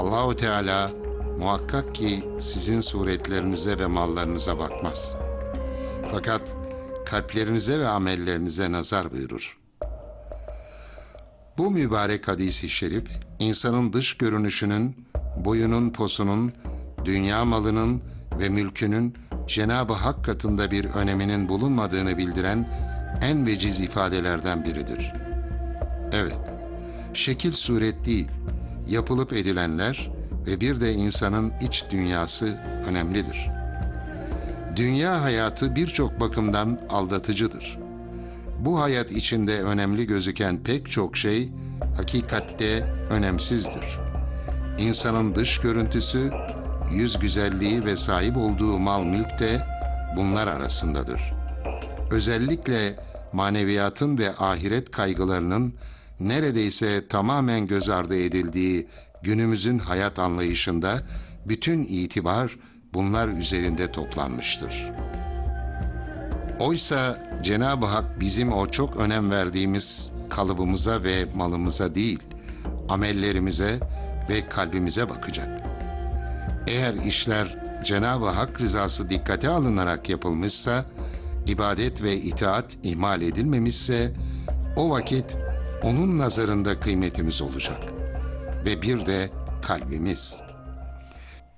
Allahu Teala muhakkak ki sizin suretlerinize ve mallarınıza bakmaz. Fakat kalplerinize ve amellerinize nazar buyurur. Bu mübarek hadisi şerif, insanın dış görünüşünün, boyunun posunun, dünya malının ve mülkünün Cenab-ı Hak katında bir öneminin bulunmadığını bildiren en veciz ifadelerden biridir. Evet, şekil suret değil, yapılıp edilenler ve bir de insanın iç dünyası önemlidir. Dünya hayatı birçok bakımdan aldatıcıdır. Bu hayat içinde önemli gözüken pek çok şey hakikatte önemsizdir. İnsanın dış görüntüsü, yüz güzelliği ve sahip olduğu mal mülk de bunlar arasındadır. Özellikle maneviyatın ve ahiret kaygılarının neredeyse tamamen göz ardı edildiği günümüzün hayat anlayışında bütün itibar bunlar üzerinde toplanmıştır. Oysa Cenab-ı Hak bizim o çok önem verdiğimiz kalıbımıza ve malımıza değil, amellerimize ve kalbimize bakacak. Eğer işler Cenab-ı Hak rızası dikkate alınarak yapılmışsa, ibadet ve itaat ihmal edilmemişse, o vakit onun nazarında kıymetimiz olacak. Ve bir de kalbimiz.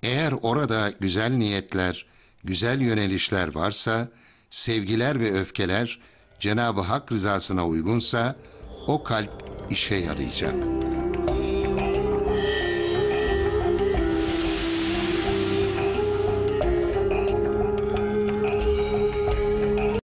Eğer orada güzel niyetler, güzel yönelişler varsa, sevgiler ve öfkeler Cenab-ı Hak rızasına uygunsa, o kalp işe yarayacak.''